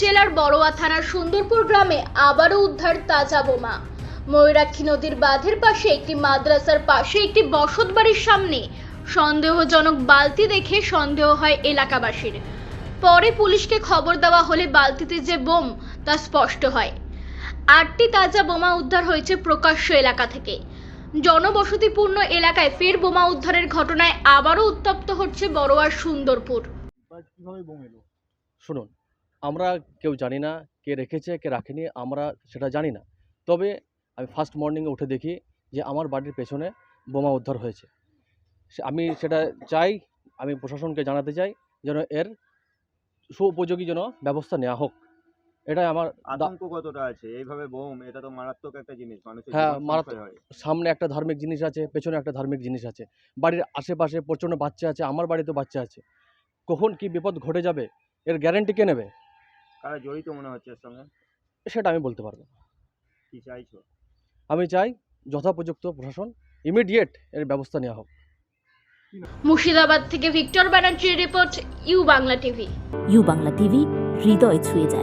জেলার বড়োয়া থানার সুন্দরপুর গ্রামে আবারও উদ্ধার তাজা বোমা। ময়ূরাক্ষী নদীর বাঁধের পাশে একটি মাদ্রাসার পাশে একটি বসত বাড়ির সামনে সন্দেহজনক বালতি দেখে সন্দেহ হয় এলাকাবাসীর। পরে পুলিশকে খবর দেওয়া হলে বালতিতে যে বোম, তা স্পষ্ট হয়। আটটি তাজা বোমা উদ্ধার হয়েছে প্রকাশ্য এলাকা থেকে। জনবসতিপূর্ণ এলাকায় ফের বোমা উদ্ধারের ঘটনায় আবারও উত্তপ্ত হচ্ছে বড়োয়ার সুন্দরপুর। শুনুন। আমরা কেউ জানি না কে রেখেছে কে রাখেনি আমরা সেটা জানি না। তবে আমি ফার্স্ট মর্নিংয়ে উঠে দেখি যে আমার বাড়ির পেছনে বোমা উদ্ধার হয়েছে। সে- আমি সেটা চাই আমি প্রশাসনকে জানাতে চাই যেন এর সুউপযোগী যেন ব্যবস্থা নেওয়া হোক। এটাই আমার আতঙ্ক কতটা আছে? এইভাবে বোম এটা তো মারাত্মক একটা জিনিস মানুষের হ্যাঁ, মারাত্মক। সামনে একটা ধার্মিক জিনিস আছে পেছনে একটা ধার্মিক জিনিস আছে। বাড়ির আশেপাশে প্রচণ্ড বাচ্চা আছে আমার বাড়িতে বাচ্চা আছে। কখন কি বিপদ ঘটে যাবে এর গ্যারেন্টি কে নেবে? কারা জড়িত মনে হচ্ছে এর সঙ্গে? সেটা আমি বলতে পারব না। কি চাইছো? আমি চাই যথোপযুক্ত প্রশাসন ইমিডিয়েট এর ব্যবস্থা নেওয়া হোক। মুর্শিদাবাদ থেকে ভিক্টর ব্যানার্জির report U Bangla TV. U Bangla TV হৃদয় ছুঁয়ে যায়।